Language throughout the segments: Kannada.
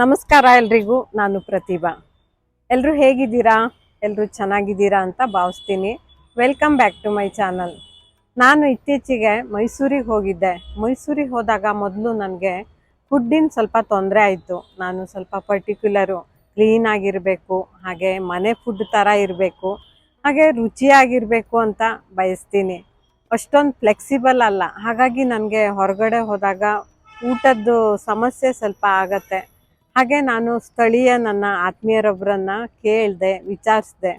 ನಮಸ್ಕಾರ ಎಲ್ರಿಗೂ, ನಾನು ಪ್ರತಿಭಾ. ಎಲ್ಲರೂ ಹೇಗಿದ್ದೀರಾ? ಎಲ್ಲರೂ ಚೆನ್ನಾಗಿದ್ದೀರಾ ಅಂತ ಭಾವಿಸ್ತೀನಿ. Welcome back to my channel ನಾನು ಇತ್ತೀಚೆಗೆ ಮೈಸೂರಿಗೆ ಹೋಗಿದ್ದೆ. ಮೈಸೂರಿಗೆ ಹೋದಾಗ ಮೊದಲು ನನಗೆ ಫುಡ್ಡಿನ ಸ್ವಲ್ಪ ತೊಂದರೆ ಆಯಿತು. ನಾನು ಸ್ವಲ್ಪ ಪರ್ಟಿಕ್ಯುಲರು ಕ್ಲೀನಾಗಿರಬೇಕು ಹಾಗೆ ಮನೆ ಫುಡ್ ಥರ ಇರಬೇಕು, ಹಾಗೆ ರುಚಿಯಾಗಿರಬೇಕು ಅಂತ ಬಯಸ್ತೀನಿ. ಅಷ್ಟೊಂದು ಫ್ಲೆಕ್ಸಿಬಲ್ ಅಲ್ಲ. ಹಾಗಾಗಿ ನನಗೆ ಹೊರಗಡೆ ಹೋದಾಗ ಊಟದ್ದು ಸಮಸ್ಯೆ ಸ್ವಲ್ಪ ಆಗತ್ತೆ. ಹಾಗೆ ನಾನು ಸ್ಥಳೀಯ ನನ್ನ ಆತ್ಮೀಯರೊಬ್ಬರನ್ನ ಕೇಳಿದೆ, ವಿಚಾರಿಸಿದೆ,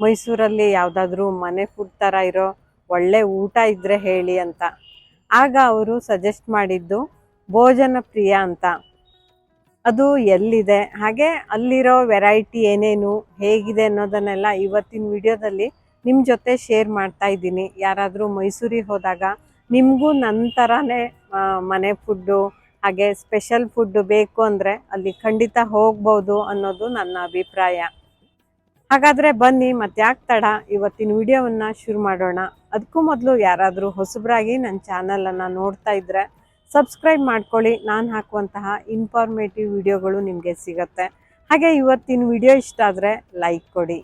ಮೈಸೂರಲ್ಲಿ ಯಾವುದಾದ್ರೂ ಮನೆ ಫುಡ್ ಥರ ಇರೋ ಒಳ್ಳೆ ಊಟ ಇದ್ದರೆ ಹೇಳಿ ಅಂತ. ಆಗ ಅವರು ಸಜೆಸ್ಟ್ ಮಾಡಿದ್ದು ಭೋಜನ ಪ್ರಿಯ ಅಂತ. ಅದು ಎಲ್ಲಿದೆ? ಹಾಗೆ ಅಲ್ಲಿರೋ ವೆರೈಟಿ ಏನೇನು, ಹೇಗಿದೆ ಅನ್ನೋದನ್ನೆಲ್ಲ ಇವತ್ತಿನ ವಿಡಿಯೋದಲ್ಲಿ ನಿಮ್ಮ ಜೊತೆ ಶೇರ್ ಮಾಡ್ತಾ ಇದ್ದೀನಿ. ಯಾರಾದರೂ ಮೈಸೂರಿಗೆ ಹೋದಾಗ ನಿಮಗೂ ನನ್ನ ಥರನೇ ಮನೆ ಫುಡ್ಡು ಹಾಗೆ ಸ್ಪೆಷಲ್ ಫುಡ್ ಬೇಕು ಅಂದರೆ ಅಲ್ಲಿ ಖಂಡಿತ ಹೋಗ್ಬೋದು ಅನ್ನೋದು ನನ್ನ ಅಭಿಪ್ರಾಯ. ಹಾಗಾದರೆ ಬನ್ನಿ ಮತ್ತೆ ಯಾಕೆ ತಡ, ಇವತ್ತಿನ ವಿಡಿಯೋವನ್ನು ಶುರು ಮಾಡೋಣ. ಅದಕ್ಕೂ ಮೊದಲು ಯಾರಾದರೂ ಹೊಸಬರಾಗಿ ನನ್ನ ಚಾನಲನ್ನು ನೋಡ್ತಾ ಇದ್ದರೆ ಸಬ್ಸ್ಕ್ರೈಬ್ ಮಾಡ್ಕೊಳ್ಳಿ. ನಾನು ಹಾಕುವಂತಹ ಇನ್ಫಾರ್ಮೇಟಿವ್ ವಿಡಿಯೋಗಳು ನಿಮಗೆ ಸಿಗತ್ತೆ. ಹಾಗೆ ಇವತ್ತಿನ ವಿಡಿಯೋ ಇಷ್ಟ ಆದರೆ ಲೈಕ್ ಕೊಡಿ.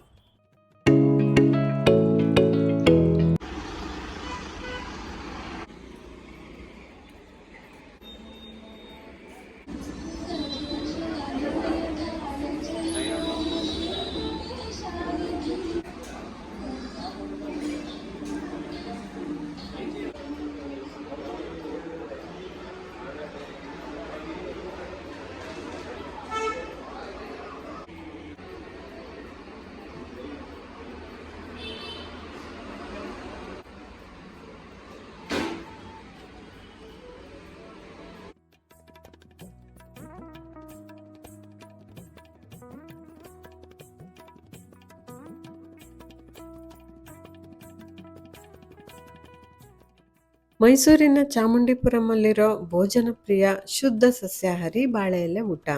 ಮೈಸೂರಿನ ಚಾಮುಂಡಿಪುರಮಲ್ಲಿರೋ ಭೋಜನಪ್ರಿಯ ಶುದ್ಧ ಸಸ್ಯಾಹಾರಿ ಬಾಳೆ ಎಲೆ ಊಟ.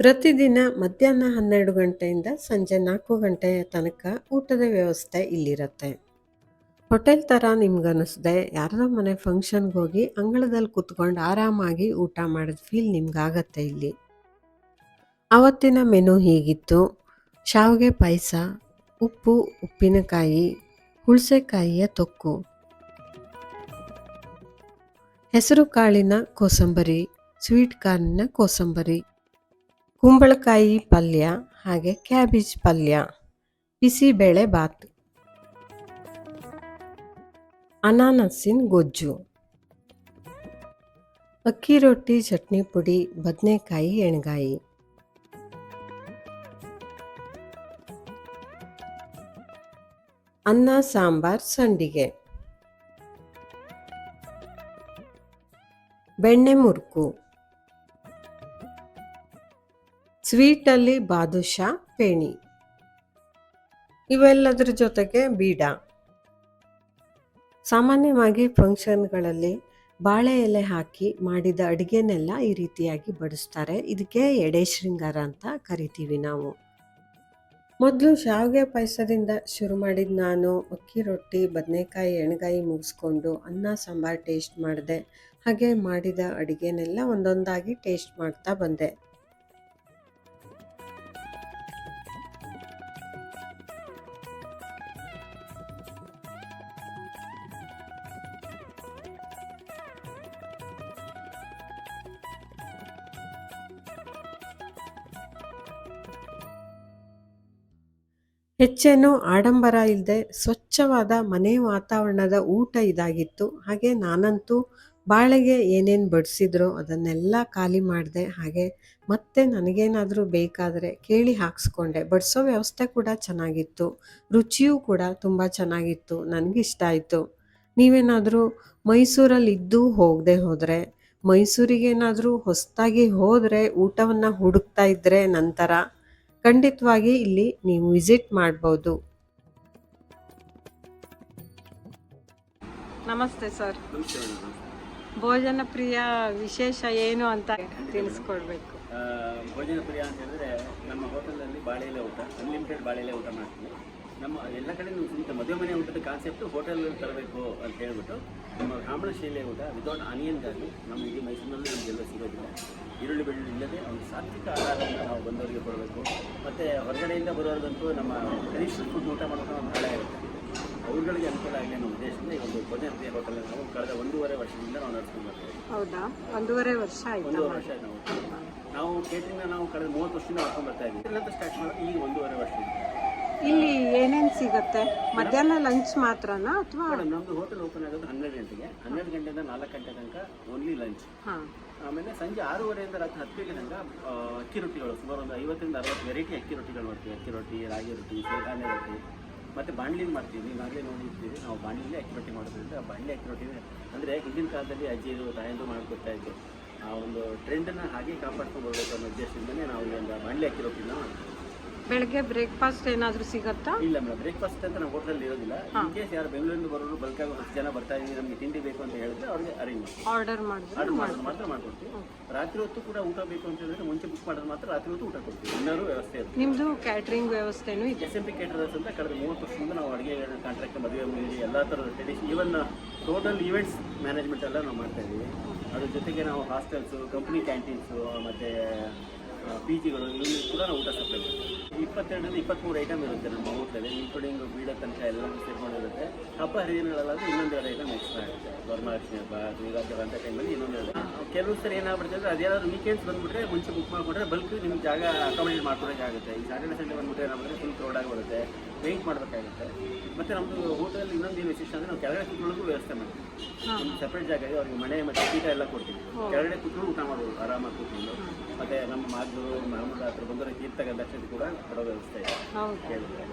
ಪ್ರತಿದಿನ ಮಧ್ಯಾಹ್ನ ಹನ್ನೆರಡು ಗಂಟೆಯಿಂದ ಸಂಜೆ ನಾಲ್ಕು ಗಂಟೆಯ ತನಕ ಊಟದ ವ್ಯವಸ್ಥೆ ಇಲ್ಲಿರತ್ತೆ. ಹೋಟೆಲ್ ಥರ ನಿಮ್ಗನ್ನಿಸ್ದೆ, ಯಾರದೋ ಮನೆ ಫಂಕ್ಷನ್ಗೆ ಹೋಗಿ ಅಂಗಳದಲ್ಲಿ ಕುತ್ಕೊಂಡು ಆರಾಮಾಗಿ ಊಟ ಮಾಡಿದ ಫೀಲ್ ನಿಮ್ಗಾಗತ್ತೆ ಇಲ್ಲಿ. ಆವತ್ತಿನ ಮೆನು ಹೀಗಿತ್ತು. ಶಾವಿಗೆ ಪಾಯಸ, ಉಪ್ಪು, ಉಪ್ಪಿನಕಾಯಿ ಹುಳಸೆಕಾಯಿಯ ತೊಕ್ಕು. ಹೆಸರು ಕಾಳಿನ ಕೋಸಂಬರಿ, ಸ್ವೀಟ್ ಕಾರ್ನಿನ ಕೋಸಂಬರಿ, ಕುಂಬಳಕಾಯಿ ಪಲ್ಯ ಹಾಗೆ ಕ್ಯಾಬೇಜ್ ಪಲ್ಯ, ಬಿಸಿಬೇಳೆ ಬಾತ್. ಅನಾನಸಿನ ಗೊಜ್ಜು. ಅಕ್ಕಿ ರೊಟ್ಟಿ, ಚಟ್ನಿ ಪುಡಿ, ಬದನೆಕಾಯಿ, ಎಣ್ಗಾಯಿ. ಅನ್ನ, ಸಾಂಬಾರ್, ಸಂಡಿಗೆ. ಬೆಣ್ಣೆ ಮುರುಕು. ಸ್ವೀಟಲ್ಲಿ ಬಾದುಷಾ, ಪೇಣಿ. ಇವೆಲ್ಲದರ ಜೊತೆಗೆ ಬೀಡ. ಸಾಮಾನ್ಯವಾಗಿ ಫಂಕ್ಷನ್ಗಳಲ್ಲಿ ಬಾಳೆ ಎಲೆ ಹಾಕಿ ಮಾಡಿದ ಅಡುಗೆನೆಲ್ಲ ಈ ರೀತಿಯಾಗಿ ಬಡಿಸ್ತಾರೆ. ಇದಕ್ಕೆ ಎಡೆ ಶೃಂಗಾರ ಅಂತ ಕರಿತೀವಿ ನಾವು. ಮೊದಲು ಶಾವಿಗೆ ಪಾಯಸದಿಂದ ಶುರು ಮಾಡಿದ ನಾನು ಅಕ್ಕಿ ರೊಟ್ಟಿ, ಬದನೆಕಾಯಿ, ಎಣ್ಗಾಯಿ ಮುಗಿಸ್ಕೊಂಡು ಅನ್ನ, ಸಾಂಬಾರು ಟೇಸ್ಟ್ ಮಾಡಿದೆ. ಹಾಗೆ ಮಾಡಿದ ಅಡುಗೆನೆಲ್ಲ ಒಂದೊಂದಾಗಿ ಟೇಸ್ಟ್ ಮಾಡ್ತಾ ಬಂದೆ. ಹೆಚ್ಚೇನು ಆಡಂಬರ ಇಲ್ಲದೆ ಸ್ವಚ್ಛವಾದ ಮನೆ ವಾತಾವರಣದ ಊಟ ಇದಾಗಿತ್ತು. ಹಾಗೆ ನಾನಂತೂ ಬಾಳೆಗೆ ಏನೇನು ಬಡಿಸಿದ್ರೋ ಅದನ್ನೆಲ್ಲ ಖಾಲಿ ಮಾಡಿದೆ ಹಾಗೆ ಮತ್ತೆ ನನಗೇನಾದರೂ ಬೇಕಾದರೆ ಕೇಳಿ ಹಾಕ್ಸ್ಕೊಂಡೆ. ಬಡಿಸೋ ವ್ಯವಸ್ಥೆ ಕೂಡ ಚೆನ್ನಾಗಿತ್ತು. ರುಚಿಯೂ ಕೂಡ ತುಂಬ ಚೆನ್ನಾಗಿತ್ತು. ನನಗಿಷ್ಟ ಆಯಿತು. ನೀವೇನಾದರೂ ಮೈಸೂರಲ್ಲಿ ಇದ್ದು ಹೋಗದೆ ಹೋದರೆ ಮೈಸೂರಿಗೇನಾದರೂ ಹೊಸದಾಗಿ ಹೋದರೆ ಊಟವನ್ನು ಹುಡುಕ್ತಾ ಇದ್ದರೆ ನಂತರ ಖಂಡಿತವಾಗಿ ಇಲ್ಲಿ ನೀವು ವಿಸಿಟ್ ಮಾಡ್ಬೋದು. ನಮಸ್ತೆ ಸರ್. ಭೋಜನ ಪ್ರಿಯ ವಿಶೇಷ ಏನು ಅಂತ ತಿಳಿಸ್ಕೊಡ್ಬೇಕು. ಭೋಜನ ಪ್ರಿಯ ಅಂತ ಹೇಳಿದ್ರೆ ನಮ್ಮ ಹೋಟೆಲಲ್ಲಿ ಬಾಳೆಲೆ ಊಟ ಅನ್ಲಿಮಿಟೆಡ್ ಬಾಳೆಲೆ ಊಟ ಮಾಡ್ತೀವಿ. ನಮ್ಮ ಎಲ್ಲ ಕಡೆ ಸುಮ್ಮನೆ ಮದುವೆ ಮನೆ ಊಟದ ಕಾನ್ಸೆಪ್ಟ್ ಹೋಟೆಲ್ ತರಬೇಕು ಅಂತ ಹೇಳ್ಬಿಟ್ಟು ನಮ್ಮ ಬ್ರಾಹ್ಮಣ ಶೈಲಿಯ ಊಟ ವಿತೌಟ್ ಗಾರ್ಲಿ ನಮ್ಮ ಇಡೀ ಮೈಸೂರಿನಲ್ಲಿ ನಮಗೆಲ್ಲ ಸಿಗೋದಿಲ್ಲ. ಈರುಳ್ಳಿ ಬೆಳ್ಳುಳ್ಳಿ ಇಲ್ಲದೆ ಒಂದು ಸಾತ್ವಿಕ ಆಹಾರವನ್ನು ನಾವು ಬಂದವರಿಗೆ ಕೊಡಬೇಕು. ಮತ್ತು ಹೊರಗಡೆಯಿಂದ ಬರೋರಿಗಂತೂ ನಮ್ಮ ಟ್ರೆಡಿಷನಲ್ ಫುಡ್ ಊಟ ಮಾಡೋದು ಅವ್ರುಗಳಿಗೆ ಅನುಕೂಲ ಆಗಲಿ ಅನ್ನೋ ಉದ್ದೇಶದಿಂದ ಈ ಒಂದು ಭೋಜನ ಪ್ರಿಯ ಹೋಟೆಲ್ ನಾವು ಕಳೆದ ಒಂದೂವರೆ ವರ್ಷದಿಂದ ನಾವು ನಡೆಸ್ಕೊಂಡು ಬರ್ತೀವಿ ಹೌದಾ? ಒಂದೂವರೆ ವರ್ಷ ಆಯ್ತಾ? ಒಂದೂವರೆ ವರ್ಷ ನಾವು. ನಾವು ಕೇಟ್ರಿಂಗ್ನ ನಾವು ಕಳೆದ ಮೂವತ್ತು ವರ್ಷದಿಂದ ಮಾಡ್ಕೊಂಡು ಬರ್ತಾ ಇದ್ದೀವಿ. ಇಲ್ಲಂತ ಸ್ಟಾರ್ಟ್ ಮಾಡೋದು ಈಗ ಒಂದೂವರೆ ವರ್ಷದಿಂದ. ಇಲ್ಲಿ ಏನೇನು ಸಿಗುತ್ತೆ? ಮಧ್ಯಾಹ್ನ ಲಂಚ್ ಮಾತ್ರನಾ ಅಥವಾ ಮೇಡಮ್ ನಮ್ಮದು ಹೋಟೆಲ್ ಓಪನ್ ಆಗೋದು ಹನ್ನೆರಡು ಗಂಟೆಗೆ. ಹನ್ನೆರಡು ಗಂಟೆಯಿಂದ ನಾಲ್ಕು ಗಂಟೆ ತನಕ ಓನ್ಲಿ ಲಂಚ್ ಹಾ. ಆಮೇಲೆ ಸಂಜೆ ಆರೂವರೆಯಿಂದ ರಾತ್ರಿ ಹತ್ತು ಗಂಟೆ ತನಕ ಅಕ್ಕಿ ರೊಟ್ಟಿಗಳು ಸುಮಾರು ಒಂದು ಐವತ್ತರಿಂದ ಅರವತ್ತು ವೆರೈಟಿ ಅಕ್ಕಿ ರೊಟ್ಟಿಗಳು ಮಾಡ್ತೀವಿ. ಅಕ್ಕಿ ರೊಟ್ಟಿ ರಾಗಿ ರೊಟ್ಟಿ ಶೇಖಾನೆ ರೊಟ್ಟಿ. ಮತ್ತು ಬಾಂಡ್ಲಿಂಗ್ ಮಾಡ್ತೀವಿ. ನೀವು ಆಗಲೇ ನೋಡಿರ್ತೀವಿ ನಾವು ಅಕ್ಕಿ ರೊಟ್ಟಿ ಮಾಡೋದ್ರಿಂದ ಬಾಂಡ್ಲಿ ರೊಟ್ಟಿ ಅಂದರೆ ಹಿಂದಿನ ಕಾಲದಲ್ಲಿ ಅಜ್ಜಿಯರು ತಾಯಂದು ಮಾಡ್ಕೊಡ್ತಾ ಇದ್ದರು ಆ ಒಂದು ಟ್ರೆಂಡನ್ನು ಹಾಗೆ ಕಾಪಾಡ್ಕೊಂಡು ಅನ್ನೋ ಉದ್ದೇಶದಿಂದಲೇ ನಾವು ಒಂದು ಬಾಂಡ್ಲಿ ಮಾಡ್ತೀವಿ. ಬೆಳಗ್ಗೆ ಬ್ರೇಕ್ಫಾಸ್ಟ್ ಏನಾದರೂ ಸಿಗುತ್ತಾ? ಇಲ್ಲ ಮೇಡಮ್ ಬ್ರೇಕ್ಫಾಸ್ಟ್ ಅಂತ ನಮ್ಮ ಹೋಟೆಲ್ ಇರೋದಿಲ್ಲ. ಇನ್ ಕೇಸ್ ಯಾರು ಬೆಂಗಳೂರಿಂದ ಬರೋರು ಬಲ್ಕಾಗಿ ಹತ್ತು ಜನ ಬರ್ತಾ ಇದ್ದೀವಿ ನಮಗೆ ತಿಂಡಿ ಬೇಕು ಅಂತ ಹೇಳಿದ್ರೆ ಅವ್ರಿಗೆ ಅರೇಂಜ್ ಆರ್ಡರ್ ಮಾಡಿದ್ರೆ ಆರ್ಡರ್ ಮಾಡೋದು ಮಾತ್ರ ಮಾಡ್ಕೊಡ್ತೀವಿ. ರಾತ್ರಿ ಹೊತ್ತು ಕೂಡ ಊಟ ಬೇಕು ಅಂತ ಹೇಳಿದ್ರೆ ಮುಂಚೆ ಬುಕ್ ಮಾಡೋದು ಮಾತ್ರ ರಾತ್ರಿ ಹೊತ್ತು ಊಟ ಕೊಡ್ತೀವಿ. ಇನ್ನರೂ ವ್ಯವಸ್ಥೆ ಇರುತ್ತೆ. ನಿಮ್ದು ಕ್ಯಾಟ್ರಿಂಗ್ ವ್ಯವಸ್ಥೆನೂ ಇದೆ. ಎಸ್ ಎಂ ಪಿ ಕೇಟರರ್ಸ್ ಅಂತ ಕಳೆದ ಮೂವತ್ತು ವರ್ಷದಿಂದ ನಾವು ಅಡುಗೆ ಕಾಂಟ್ರಾಕ್ಟ್ ಮದುವೆ ಮುಗಿಲಿ ಎಲ್ಲ ಥರದ tradition even total events management ಎಲ್ಲ ನಾವು ಮಾಡ್ತಾ ಇದ್ದೀವಿ. ಅದ್ರ ಜೊತೆಗೆ ನಾವು ಹಾಸ್ಟೆಲ್ಸು ಕಂಪ್ನಿ ಕ್ಯಾಂಟೀನ್ಸು ಮತ್ತು ಪಿ ಜಿಗಳು ಇನ್ನೊಂದು ಕೂಡ ನಾವು ಊಟ ಸಪ್ಲೈ ಮಾಡ್ತೀವಿ. ಇಪ್ಪತ್ತೆರಡರಿಂದ ಇಪ್ಪತ್ತ್ಮೂರು ಐಟಮ್ ಇರುತ್ತೆ ನಮ್ಮ ಹೋಟ್ಲಲ್ಲಿ ಇನ್ಕ್ಲೂಡಿಂಗ್ ಬೀಡ ತನಕ ಎಲ್ಲ ಸೇರ್ಕೊಂಡಿರುತ್ತೆ. ಹಬ್ಬ ಹರಿದಿನಗಳಲ್ಲಾದ್ರೆ ಇನ್ನೊಂದು ಎರಡು ಐಟಮ್ ಎಕ್ಸ್ಟ್ರಾ ಆಗುತ್ತೆ. ವರಮಹಾಲಕ್ಷ್ಮಿ ಹಬ್ಬ ಯುಗಾದಿ ಅಂತ ಟೈಮಲ್ಲಿ ಇನ್ನೊಂದು ಎರಡು ಕೆಲವು ಸರಿ ಏನಾಗ್ಬಿಡುತ್ತೆ ಅಂದರೆ ಅದೇನಾದ್ರು ವೀಕೆಂಡ್ಸ್ ಬಂದುಬಿಟ್ರೆ ಮುಂಚೆ ಬುಕ್ ಮಾಡಿಕೊಂಡ್ರೆ ಬಲ್ಕ್ ನಿಮ್ಗೆ ಜಾಗ ಅಕಾಮಿಡೇಟ್ ಆಗುತ್ತೆ ಈ ಸ್ಯಾಟರ್ಡೆ ಸಂಡೇ ಬಂದ್ಬಿಟ್ರೆ ಏನಾಗ್ಬಿಟ್ರೆ ಫುಲ್ ಕ್ರೌಡ್ ಆಗಿಬಿಡುತ್ತೆ ವೆಯ್ಟ್ ಮಾಡಬೇಕಾಗುತ್ತೆ. ಮತ್ತು ನಮ್ಮದು ಹೋಟೆಲ್ ಇನ್ನೊಂದು ಏನು ವಿಶೇಷ ಅಂದರೆ ನಾವು ಕೆಳಗಡೆ ಕೂತ್ಕೊಳ್ಳೋಕ್ಕೂ ವ್ಯವಸ್ಥೆ ಮಾಡ್ತೀವಿ. ಒಂದು ಸಪ್ರೇಟ್ ಜಾಗ ಇದೆ ಅವ್ರಿಗೆ ಮನೆ ಮತ್ತು ಪೀಠ ಎಲ್ಲ ಕೊಡ್ತೀವಿ. ಕೆಳಗಡೆ ಕೂತ್ಕೊಂಡು ಊಟ ಮಾಡ್ಬೋದು ಆರಾಮಾಗಿ ಕೂತ್ಕೊಂಡು. ಮತ್ತು ನಮ್ಮ ಮಾಗದೂರು ಮಾಮೂಲು ಹತ್ರ ಬಂದರೆ ತೀರ್ಥಗ ದರ್ಶನ ಕೂಡ ಕೊಡೋ ವ್ಯವಸ್ಥೆ ಇದೆ. ಹೌದು. ಕೇಳಿದ್ರೆ.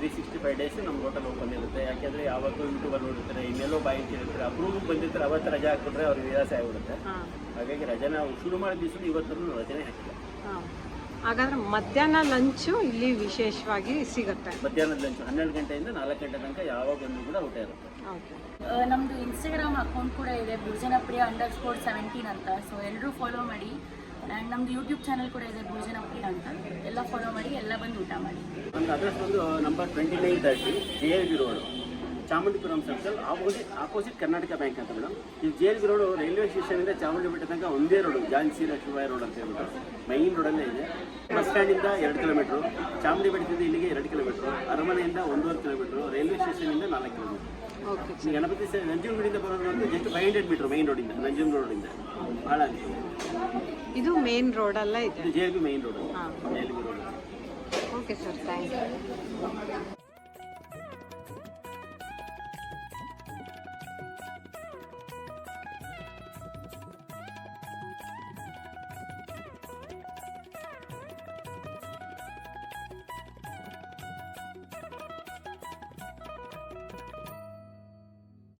ತ್ರೀ ಸಿಕ್ಸ್ಟಿ ಫೈವ್ ಡೇಸ್ ನಮ್ಮ ಹೋಟೆಲ್ ಓಪನ್ ಇರುತ್ತೆ. ಯಾಕೆಂದರೆ ಯಾವತ್ತೂ ಯೂಟ್ಯೂಬಲ್ಲಿ ನೋಡಿರ್ತಾರೆ ಇನ್ನೆಲ್ಲೋ ಬಾಯಿ ಕೇಳಿರ್ತಾರೆ. ಅಪ್ರೂವ್ ಬಂದಿರ್ತಾರೆ ಅವತ್ತು ರಜೆ ಹಾಕ್ಬಿಟ್ರೆ ಅವ್ರಿಗೆ ವಿಳಾಸ ಆಗಿಬಿಡುತ್ತೆ. ಹಾಂ. ಹಾಗಾಗಿ ರಜೆ ನಾವು ಶುರು ಮಾಡಿದ ದಿವಸ ಇವತ್ತೂ ರಜೆನೇ ಹಾಕಿಲ್ಲ. ಹಾಂ. ಹಾಗಾದ್ರೆ ಮಧ್ಯಾಹ್ನ ಲಂಚು ಇಲ್ಲಿ ವಿಶೇಷವಾಗಿ ಸಿಗುತ್ತೆ. ಮಧ್ಯಾಹ್ನದ ಲಂಚ್ ಹನ್ನೆರಡು ಗಂಟೆಯಿಂದ ನಾಲ್ಕು ಗಂಟೆ ತನಕ ಯಾವಾಗ ಕೂಡ ಊಟ ಇರುತ್ತೆ. ನಮ್ದು ಇನ್ಸ್ಟಾಗ್ರಾಮ್ ಅಕೌಂಟ್ ಕೂಡ ಇದೆ ಭೋಜನಪ್ರಿಯ ಅಂಡರ್ ಸ್ಕೋರ್ ಸೆವೆಂಟೀನ್ ಅಂತ. ಸೊ ಎಲ್ಲರೂ ಫಾಲೋ ಮಾಡಿ. ಆ್ಯಂಡ್ ನಮ್ದು ಯೂಟ್ಯೂಬ್ ಚಾನಲ್ ಕೂಡ ಇದೆ ಭೋಜನ ಪ್ರಿಯ ಅಂತ. ಎಲ್ಲ ಫಾಲೋ ಮಾಡಿ, ಎಲ್ಲ ಬಂದು ಊಟ ಮಾಡಿ. ನಮ್ದು ಅಡ್ರೆಸ್ ಬಂದು number twenty nine thirty J L B road Chamundipuram circle opposite opposite Karnataka bank ಅಂತ ಮೇಡಮ್. ಈ J L B road railway ಸ್ಟೇಷನಿಂದ Chamundi ಬೆಟ್ಟ ತನಕ ಒಂದೇ ರೋಡು ಜಾನ್ಸಿ ಲಕ್ಷ್ಮೀಬಾಯಿ ರೋಡ್ ಅಂತ ಹೇಳ್ಬಿಟ್ಟು ಮೈನ್ ರೋಡಲ್ಲೇ ಇದೆ. ಬಸ್ ಸ್ಟ್ಯಾಂಡಿಂದ ಎರಡು ಕಿಲೋಮೀಟ್ರು ಚಾಮುಂಡಿ ಬೆಟ್ಟದಿಂದ ಇಲ್ಲಿಗೆ ಎರಡು ಕಿಲೋಮೀಟ್ರು ಅರಮನೆಯಿಂದ ಒಂದೂವರೆ ಕಿಲೋಮೀಟ್ರು ರೈಲ್ವೆ ಸ್ಟೇಷನಿಂದ ನಾಲ್ಕು ಕಿಲೋಮೀಟ್ರ್ ಈ ಗಣಪತಿ ಸ- ನಂಜನಗೂಡಿಂದ ಬರೋದು ಬಂದು just five hundred metre main ರೋಡಿಂದ ನಂಜನಗೂಡು ರೋಡಿಂದ. ಭಾಳ ಬಹಳ ಇದು ಮೇನ್ ರೋಡ್ ಇದೆ? ಇದು J L B main road ಹಾಂ. J L B road okay sir thank you